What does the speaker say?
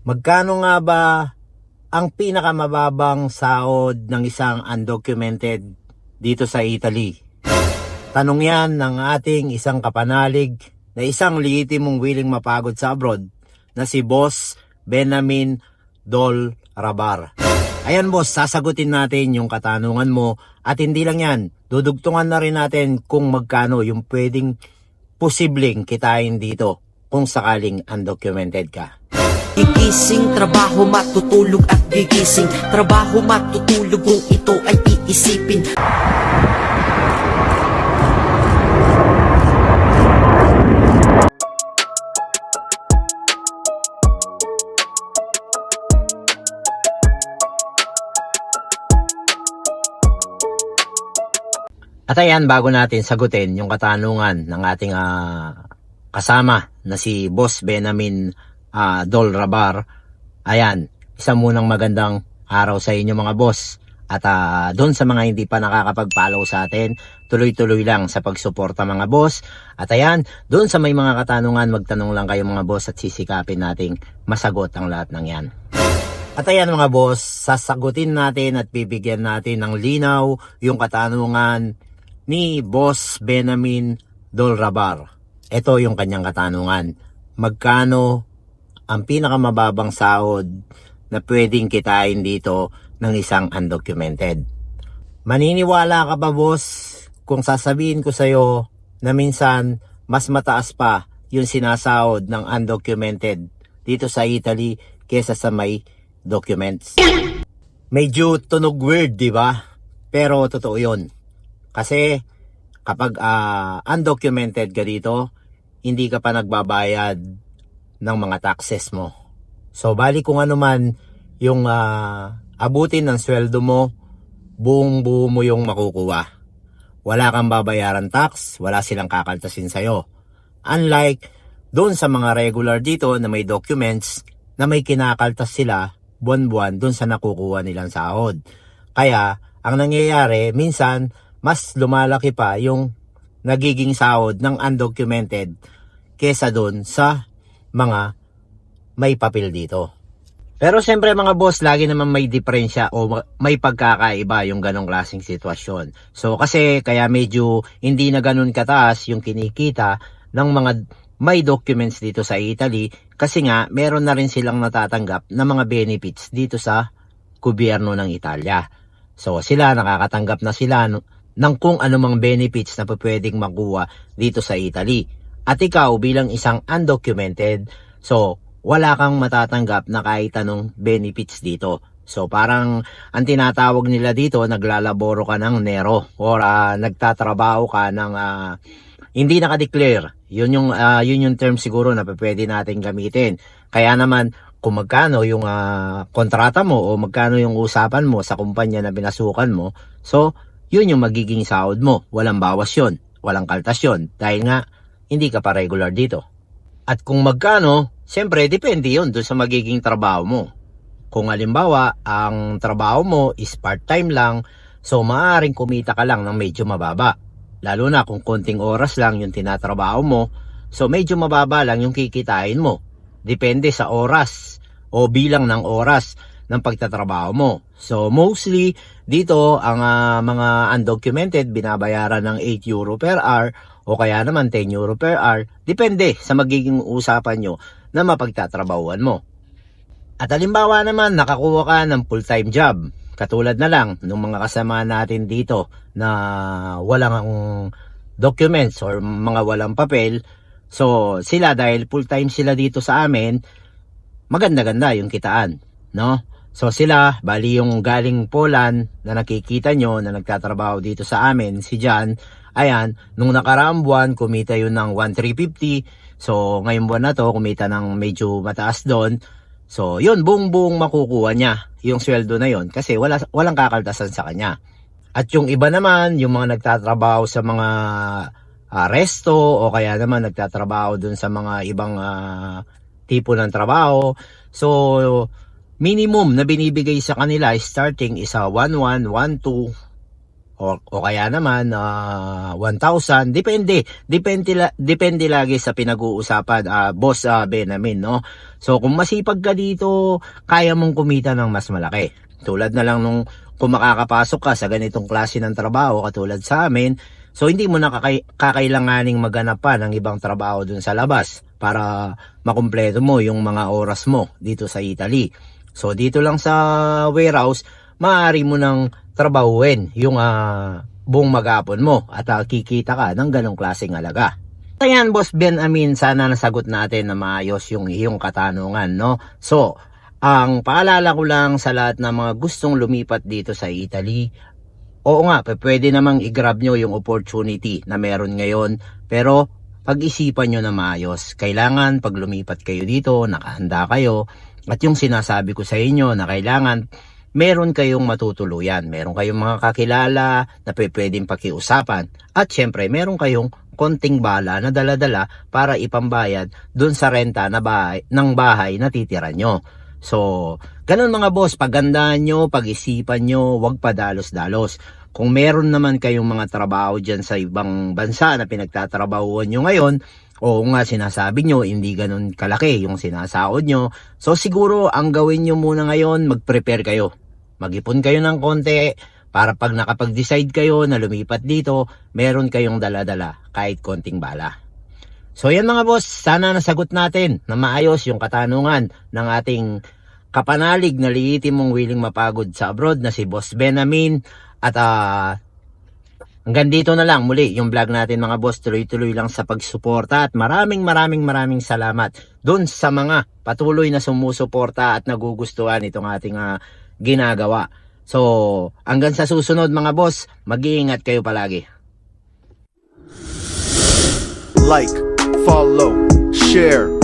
Magkano nga ba ang pinakamababang sahod ng isang undocumented dito sa Italy? Tanong yan ng ating isang kapanalig na isang lihitimong willing mapagod sa abroad na si Boss Benamin Dol Rabar. Ayan boss, sasagutin natin yung katanungan mo at hindi lang yan, dudugtungan na rin natin kung magkano yung pwedeng posibleng kitain dito kung sakaling undocumented ka. Gigising, trabaho matutulog at gigising. Trabaho matutulog kung ito ay iisipin. At ayan, bago natin sagutin yung katanungan ng ating ah, kasama na si Boss Benamin ah, Dol Rabar, ayan, isa munang magandang araw sa inyo mga boss. At ah, doon sa mga hindi pa nakakapag-follow sa atin, tuloy-tuloy lang sa pagsuporta mga boss. At ayan, doon sa may mga katanungan, magtanong lang kayo mga boss at sisikapin nating masagot ang lahat ng yan. At ayan mga boss, sasagutin natin at bibigyan natin ng linaw yung katanungan ni Boss Benamin Dolrabar. Ito yung kanyang katanungan. Magkano ang pinakamababang sahod na pwedeng kitain dito ng isang undocumented? Maniniwala ka ba boss kung sasabihin ko sa'yo na minsan mas mataas pa yung sinasahod ng undocumented dito sa Italy kesa sa may documents? Medyo tunog weird, di ba? Pero totoo yun. Kasi kapag ah, undocumented ka dito, hindi ka pa nagbabayad ng mga taxes mo. So bali kung ano man yung ah, abutin ng sweldo mo, buong buo mo yung makukuha. Wala kang babayaran tax, wala silang kakaltasin sa'yo. Unlike doon sa mga regular dito na may documents na may kinakaltas sila buwan-buwan doon sa nakukuha nilang sahod. Kaya, ang nangyayari, minsan, mas lumalaki pa yung nagiging sahod ng undocumented kesa doon sa mga may papel dito. Pero siyempre mga boss, lagi naman may diferensya o ma- may pagkakaiba yung ganong klaseng sitwasyon. So kasi kaya medyo hindi na ganun kataas yung kinikita ng mga may documents dito sa Italy kasi nga meron na rin silang natatanggap na mga benefits dito sa gobyerno ng Italia. So sila nakakatanggap na sila ng kung anumang benefits na pwedeng makuha dito sa Italy. At ikaw bilang isang undocumented, so wala kang matatanggap na kahit anong benefits dito. So parang ang tinatawag nila dito, naglalaboro ka ng nero or ah, nagtatrabaho ka ng ah, hindi naka-declare. Yun yung, ah, yun yung term siguro na pwede natin gamitin. Kaya naman, kung magkano yung ah, kontrata mo o magkano yung usapan mo sa kumpanya na binasukan mo, so yun yung magiging sahod mo. Walang bawas yun. Walang kaltas yun. Dahil nga, hindi ka pa regular dito. At kung magkano, siyempre, depende yun dun sa magiging trabaho mo. Kung halimbawa, ang trabaho mo is part-time lang, so maaaring kumita ka lang ng medyo mababa. Lalo na kung konting oras lang yung tinatrabaho mo, so medyo mababa lang yung kikitain mo. Depende sa oras o bilang ng oras ng pagtatrabaho mo. So mostly dito ang ah, mga undocumented binabayaran ng 8 euro per hour o kaya naman 10 euro per hour. Depende sa magiging usapan nyo na mapagtatrabahuan mo. At halimbawa naman, nakakuha ka ng full-time job. Katulad na lang ng mga kasama natin dito na walang documents or mga walang papel. So, sila dahil full-time sila dito sa amin, maganda-ganda yung kitaan, no? So sila, bali yung galing Poland na nakikita nyo na nagtatrabaho dito sa amin, si John, ayan, nung nakaraang buwan, kumita yun ng 1,350. So ngayong buwan na to, kumita ng medyo mataas doon. So yun, buong-buong makukuha niya yung sweldo na yun kasi wala, walang kakaltasan sa kanya. At yung iba naman, yung mga nagtatrabaho sa mga ah, resto o kaya naman nagtatrabaho dun sa mga ibang ah, tipo ng trabaho. So, minimum na binibigay sa kanila starting is a 1-1, 1-2 o, o kaya naman ah, 1,000 depende depende depende lagi sa pinag-uusapan ah, boss ah, Benamin no? So kung masipag ka dito kaya mong kumita ng mas malaki. Tulad na lang nung kung makakapasok ka sa ganitong klase ng trabaho katulad sa amin so hindi mo na kakay- kakailanganing maghanap pa ng ibang trabaho dun sa labas para makumpleto mo yung mga oras mo dito sa Italy. So dito lang sa warehouse maaari mo nang trabahuin yung ah, buong magapon mo at ah, kikita ka ng ganong klaseng alaga. Ayan, Boss Ben Amin, sana nasagot natin na maayos yung iyong katanungan, no? So, ang paalala ko lang sa lahat ng mga gustong lumipat dito sa Italy, oo nga, pwede namang i-grab nyo yung opportunity na meron ngayon, pero pag-isipan nyo na maayos. Kailangan pag lumipat kayo dito, nakahanda kayo, at yung sinasabi ko sa inyo na kailangan meron kayong matutuluyan. Meron kayong mga kakilala na pwedeng pakiusapan. At syempre, meron kayong konting bala na dala-dala para ipambayad dun sa renta na bahay, ng bahay na titira nyo. So, ganun mga boss, pagandaan nyo, pag-isipan nyo, wag padalos-dalos. Kung meron naman kayong mga trabaho dyan sa ibang bansa na pinagtatrabahuan nyo ngayon, oo nga sinasabi nyo, hindi ganun kalaki yung sinasahod nyo. So siguro ang gawin nyo muna ngayon, mag-prepare kayo. Mag-ipon kayo ng konti para pag nakapag-decide kayo na lumipat dito, meron kayong dala-dala kahit konting bala. So yan mga boss, sana nasagot natin na maayos yung katanungan ng ating kapanalig na liitin mong willing mapagod sa abroad na si Boss Benamin at ah, hanggang dito na lang muli yung vlog natin mga boss tuloy-tuloy lang sa pagsuporta at maraming maraming maraming salamat doon sa mga patuloy na sumusuporta at nagugustuhan itong ating ah, ginagawa. So, hanggang sa susunod mga boss, mag-iingat kayo palagi. like, follow, share,